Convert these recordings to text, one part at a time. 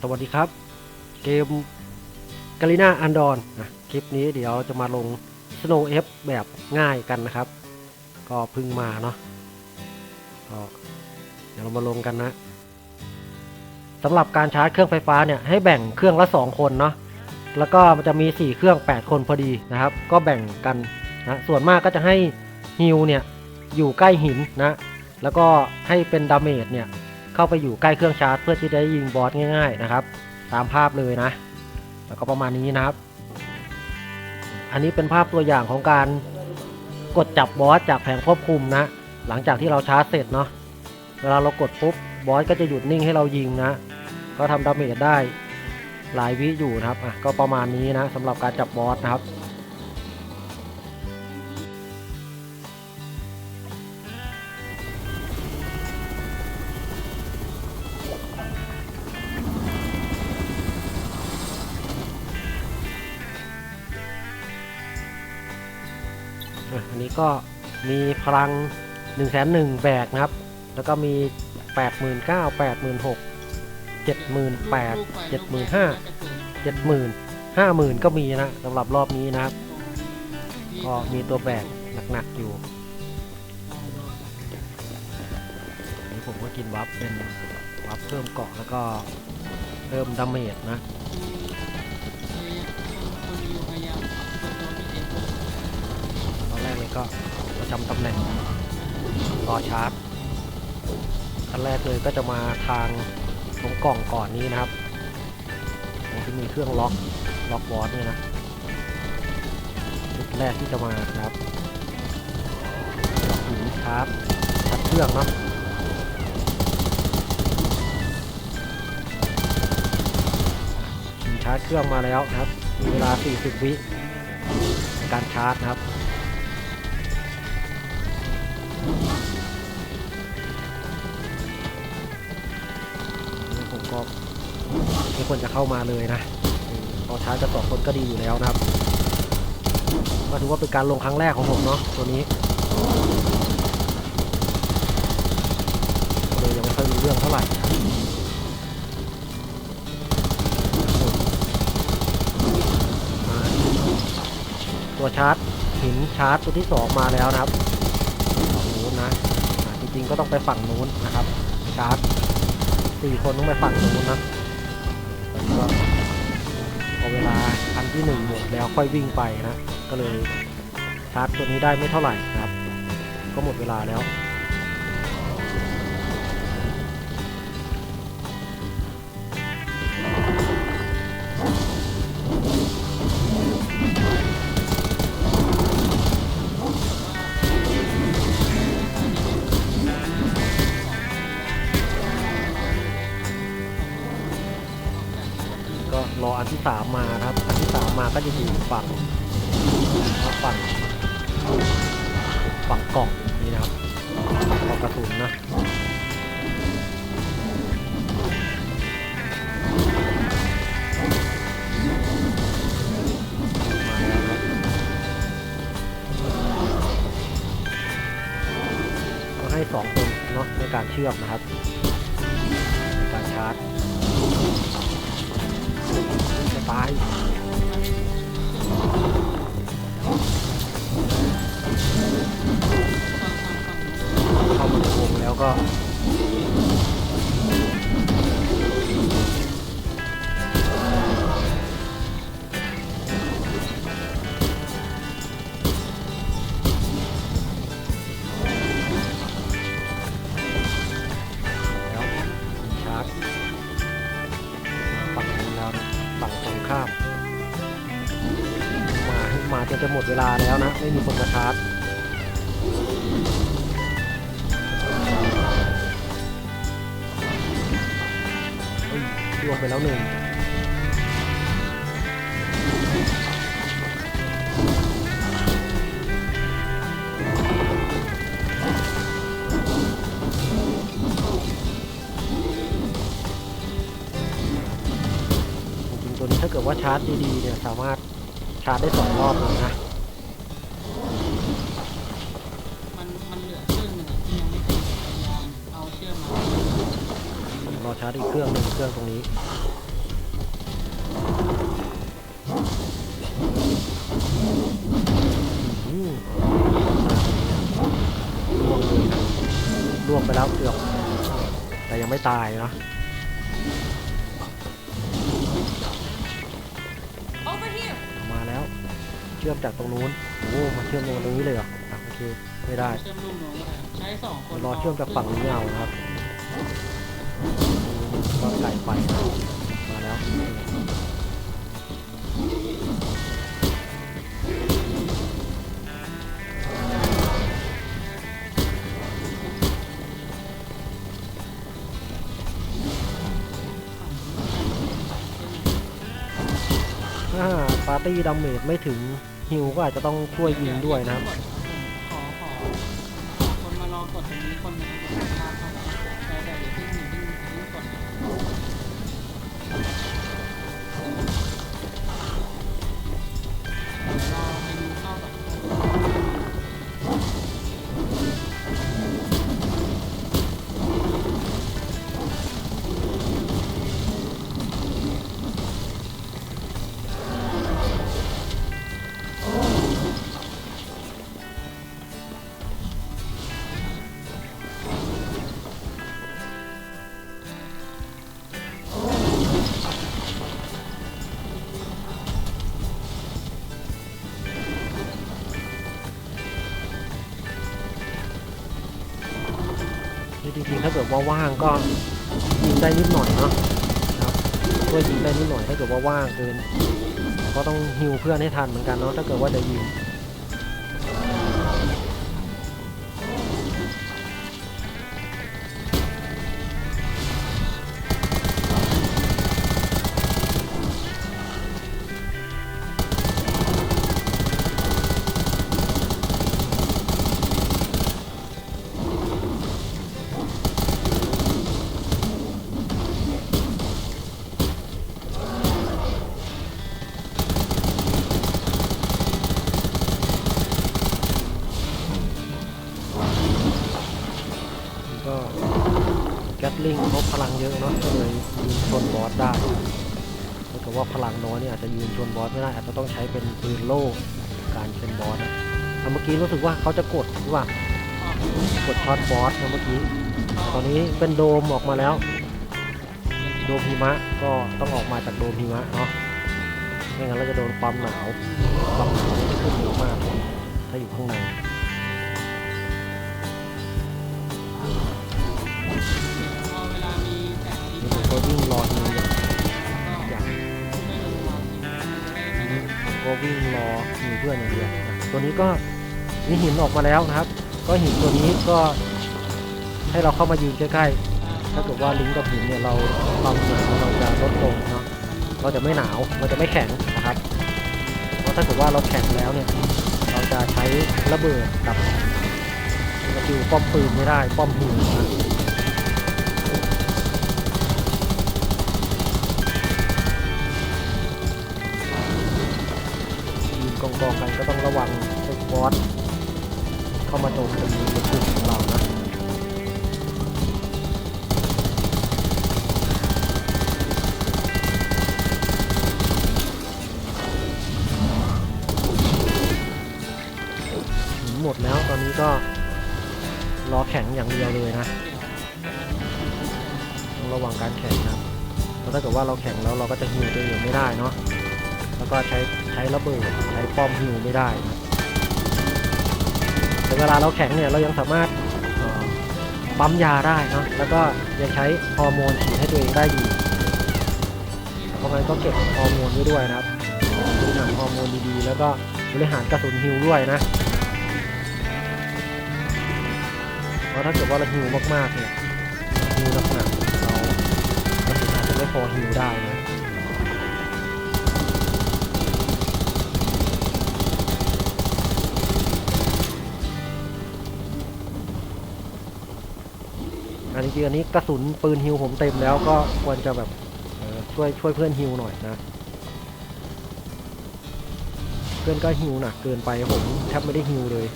สวัสดีครับ เกมกาลิน่าอันดอนนะคลิปนี้เดี๋ยวจะมาลง Snow F แบบง่ายกันนะครับ ก็พึ่งมาเนาะก็เดี๋ยวเรามาลงกันนะสำหรับการชาร์จเครื่องไฟฟ้าเนี่ยให้แบ่งเครื่องละ 2 คนเนาะแล้วก็มันจะมี 4 เครื่อง 8 คนพอดีนะครับ ก็แบ่งกันนะส่วนมากก็จะให้ฮิวเนี่ยอยู่ใกล้หินนะแล้วก็ให้เป็นดาเมจเนี่ย เข้าไปอยู่ใกล้เครื่องชาร์จ เพื่อที่จะได้ยิงบอสง่ายๆนะครับ ตามภาพเลยนะ แล้วก็ประมาณนี้นะครับ อันนี้เป็นภาพตัวอย่างของการกดจับบอสจากแผงควบคุมนะ หลังจากที่เราชาร์จเสร็จเนาะเวลาเรากดปุ๊บบอสก็จะหยุดนิ่งให้เรายิงนะ ก็ทำดาเมจได้หลายวิอยู่นะครับอะก็ประมาณนี้นะสำหรับการจับบอสนะครับ ก็มีพลัง1นึ่งแสนหนึ่งแบกนะครับ แล้วก็มี 8 9 8 6 7 8 7 5 7 0 5 0,000 ก็มีนะสำหรับรอบนี้นะครับ ก็มีตัวแบกหนักๆอยู่นี้ผมก็กินวับเป็นวับเพิ่มเกาะแล้วก็เพิ่มดาเมจนะ ก็ประจำตำแหน่งรอชาร์จอันแรกเลยก็จะมาทางตรงกล่องก่อนนี้นะครับตรงที่มีเครื่องล็อกล็อกบอสเนี่ยนะจุดแรกที่จะมานะครับหินชาร์จชาร์จเครื่องเนาะชาร์จเครื่องมาแล้วนะครับ มีเวลา 40 วิในการชาร์จนะครับ ควรจะเข้ามาเลยนะอืมพอช้าจะสอคนก็ดีอยู่แล้วนะครับก็ถือว่าเป็นการลงครั้งแรกของผมเนาะตัวนี้เลยยังไม่ค่อยรู้เรื่องเท่าไหร่ตัวชาร์จหินชาร์จตัวที่สองมาแล้วนะครับฝั่งนู้นนะจริงๆก็ต้องไปฝั่งนู้นนะครับ ชาร์จสี่คนต้องไปฝั่งนู้นนะ ก็พอเวลาอันที่หนึ่งหมดแล้วค่อยวิ่งไปนะ ก็เลยชาร์จตัวนี้ได้ไม่เท่าไหร่นะครับ ก็หมดเวลาแล้ว ที่สามมาครับอันที่สามมาก็จะอยู่ฝั่งฝั่งฝั่งกล่องนี่นะครับกล่องกระสุนนะให้สองคนเนาะในการเชื่อมนะครับ ก็แล้วชาร์จฝั่งนู้แล้วนะฝั่งตรงข้าม มา มาจนจะหมดเวลาแล้วนะ ไม่มีคนมาชาร์จ ล่วงไปแล้วหนึ่งจริงๆตัวนี้ถ้าเกิดว่าชาร์จดีๆเนี่ยสามารถชาร์จได้สองรอบเลยนะายามเอาเชื่อมมารอชาร์จอีกเครื่องหนึ่งเครื่องตรงนี้อืมล่วงเลยนะล่วงไปแล้วเกือบแต่ยังไม่ตายนะ Over here. มาแล้ว เชื่อมจากตรงนู้นโอ้โหมาเชื่อมลงตรงนี้เลยเหรออะโอเคไม่ได้เชื่อมลูกหนูก็ได้ใช้สองคนรอเชื่อมจากฝั่งนี้เอานะครับ ก็ไก่ไปมาแล้วถ้าปาร์ตี้ดาเมจไม่ถึงฮิวก็อาจจะต้องช่วยยิงด้วยนะครับขอขอคนมารอกดตรงนี้คนหนึง ด จริงๆถ้าเกิดว่าว่างก็ยิงได้นิดหน่อยเนาะครับช่วยยิงได้นิดหน่อยถ้าเกิดว่าว่างเกินก็ต้องฮิวเพื่อนให้ทันเหมือนกันเนาะถ้าเกิดว่าจะยิง ก็แกตลิงเขาพลังเยอะเนาะก็เลยยิงชนบอสได้ถ้าเกิดว่าพลังน้อยเนี่ยอาจจะยิงชนบอสไม่ได้อาจจะต้องใช้เป็นปืนโล่การเป็นบอสนะเอาเมื่อกี้รู้สึกว่าเขาจะกดหรือเปล่ากดช็อตบอสนะเมื่อกี้ตอนนี้เป็นโดมออกมาแล้ว โดมหิมะก็ต้องออกมาจากโดมหิมะเนาะไม่งั้นเราจะโดนความหนาวความหนาวนี่จะขึ้นเยอะมากถ้าอยู่ข้างใน วิ่งรอฮิวอย่างอย่างนี้ผมก็วิ่งรอฮิวเพื่อนอย่างเดียวนะตัวนี้ก็มีหินออกมาแล้วนะครับ ก็หินตัวนี้ก็ให้เราเข้ามายืนใกล้ๆ ถ้าเกิดว่าลิงก์กับหินเนี่ยเราความหนาวเราจะลดลงเนาะ เราจะไม่หนาวเราจะไม่แข็งนะครับ เพราะถ้าเกิดว่าเราแข็งแล้วเนี่ย เราจะใช้ระเบิดกับสกิลป้อมปืนไม่ได้ ป้อมหิวนะ ยืนกอกกันก็ต้องระวังไอ้บอสเข้ามาโจมตีในกลุ่มของเรานะหินหมดแล้วตอนนี้ก็รอแข็งอย่างเดียวเลยนะต้องระวังการแข็งนะเพราะถ้าเกิดว่าเราแข็งแล้วเราก็จะฮิวตัวเองไม่ได้เนาะ แล้วก็ใช้ใช้ระเบิดใช้ป้อมฮิวไม่ได้แต่เวลาเราแข็งเนี่ยเรายังสามารถปั๊มยาได้นะแล้วก็ยังใช้ฮอร์โมนฉีดให้ตัวเองได้อยู่เพราะงั้นก็เก็บฮอร์โมนไว้ด้วยนะครับบริหารฮอร์โมนดีๆ แล้วก็บริหารกระสุนฮิวด้วยนะเพราะถ้าเกิดว่าเราฮิวมากๆเนี่ยฮิวหนักๆเรากระสุนอาจจะไม่พอฮิวได้นะ อันนี้จริงๆอันนี้กระสุนปืนฮิวผมเต็มแล้วก็ควรจะแบบช่วยช่วยเพื่อนฮิวหน่อยนะ เพื่อนก็ฮิวหนักเกินไปผมแทบไม่ได้ฮิวเลย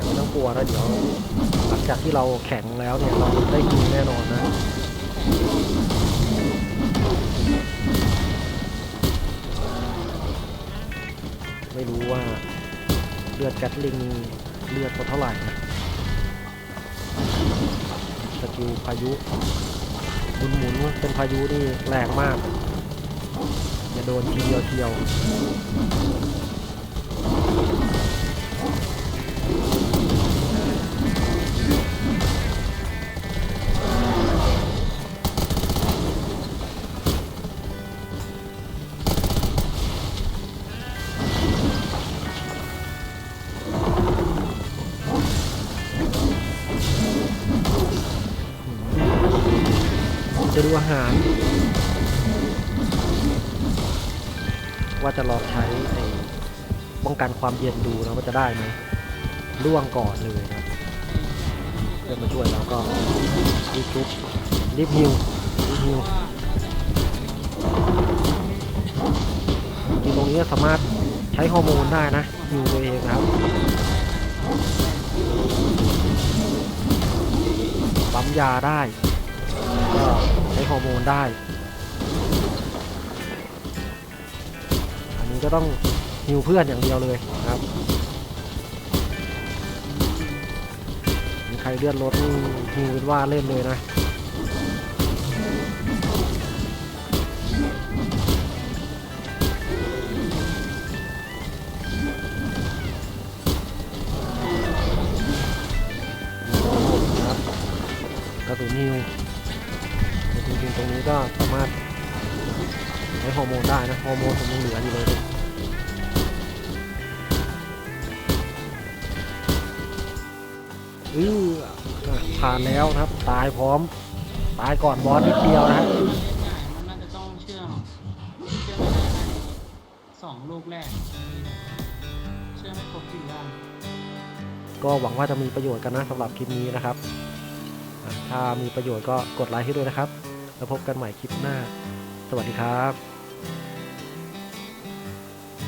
ต้องต้องกลัวนะเดี๋ยวหลังจากที่เราแข็งแล้วเนี่ยเราได้กินแน่นอนนะ กัดแกตลิงเลือดเขาเท่าไหร่นะสกิลพายุหมุนหมุนเป็นพายุนี่แรงมากอย่าโดนทีเดียวเทียว หาร ว่าจะลองใช้ไอ้ป้องกันความเย็นดูนะว่าจะได้ไหมล่วงก่อนเลยนะเพื่อนมาช่วยเราก็รีบชุบรีบฮิวรีบฮิวจริงตรงนี้สามารถใช้ฮอร์โมนได้นะฮิวตัวเองนะครับปั๊มยาได้ก็ ช้ฮอร์โมนได้ อันนี้ก็ต้องฮิวเพื่อนอย่างเดียวเลยนะครับมีใครเลือดรถหิวเป็นว่าเล่นเลยนะ อร์โมนผมยังเหลืออยู่เลยอืออะผ่านแล้วนะครับ ตายพร้อม ตายก่อนบอสนิดเดียวนะฮะง่ายๆมันน่าจะต้องเชื่อมเชื่อมไม่ได้สองลูกแรก เชื่อมไม่ครบสี่ด้านก็หวังว่าจะมีประโยชน์กันนะสำหรับคลิปนี้นะครับอะถ้ามีประโยชน์ก็กดไลค์ให้ด้วยนะครับ แล้วพบกันใหม่คลิปหน้า สวัสดีครับ